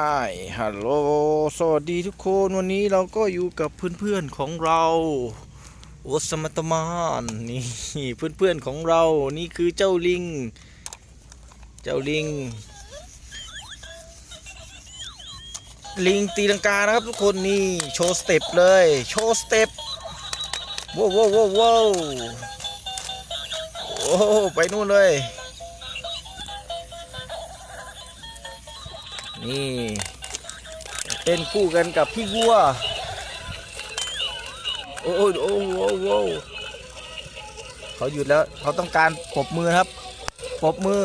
ไอฮัลโหล สวัสดีทุกคน วันนี้เราก็อยู่กับเพื่อนๆของเราโอสมัตมานนี่เพื่อนๆของเรา นี่คือเจ้าลิง เจ้าลิง ลิงตีลังกานะครับทุกคนนี่โชว์สเต็ปเลย โชว์สเต็ปว้าวว้าวว้าวโอ้ไปนู่นเลย นี่เต้นคู่กันกับพี่วัว โอ้ยโอ้โหโอ้โหเขาหยุดแล้วเขาต้องการปบมือครับปบมือ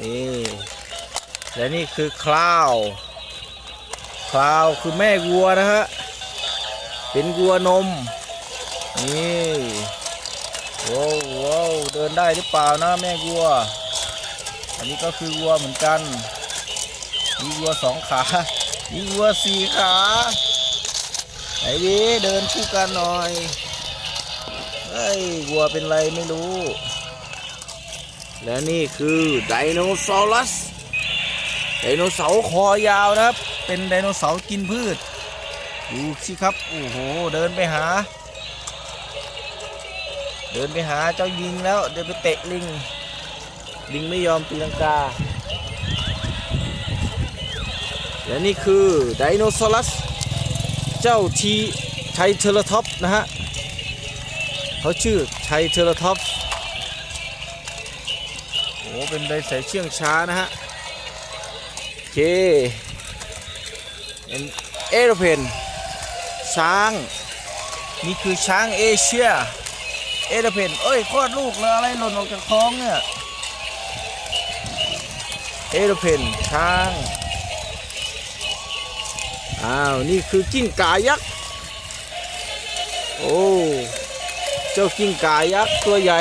นี่และนี่คือคลาวคลาวคือแม่วัวนะฮะ เป็นวัวนม นี่ ว้าวว้าวเดินได้หรือเปล่านะแม่วัว อันนี้ก็คือวัวเหมือนกัน มีวัวสองขา มีวัวสี่ขาไหนดิเดินคู่กันหน่อย เฮ้ยวัวเป็นไรไม่รู้ และนี่คือไดโนเสารัส ไดโนเสาร์คอยาวนะครับ เป็นไดโนเสาร์กินพืช ดูสิครับ โอ้โห เดินไปหา เดินไปหาเจ้ายิงแล้ว เดินไปเตะลิง ลิงไม่ยอมตีลังกา และนี่คือไดโนเสารัส เจ้าทีไทเทอร์ท็อปนะฮะเขาชื่อไทเทอร์ท็อปโอ้เป็นไดสายเชื่องช้านะฮะ โอเคเป็นเอโรเพนช้าง นี่คือช้างเอเชีย เอโรเพนเอ้ยคลอดลูกแล้วอะไรหล่นออกจากท้องเนี่ยเอโรเพนช้าง อ้าว นี่คือกิ้งก่ายักษ์ โอ้ เจ้ากิ้งก่ายักษ์ตัวใหญ่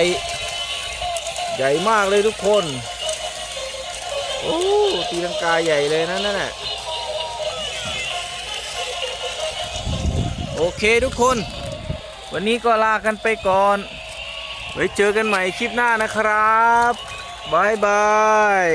ใหญ่มากเลยทุกคน โอ้ ตีลังกาใหญ่เลยนะนั่นน่ะ โอเคทุกคน วันนี้ก็ลากันไปก่อน ไว้เจอกันใหม่คลิปหน้านะครับบายบาย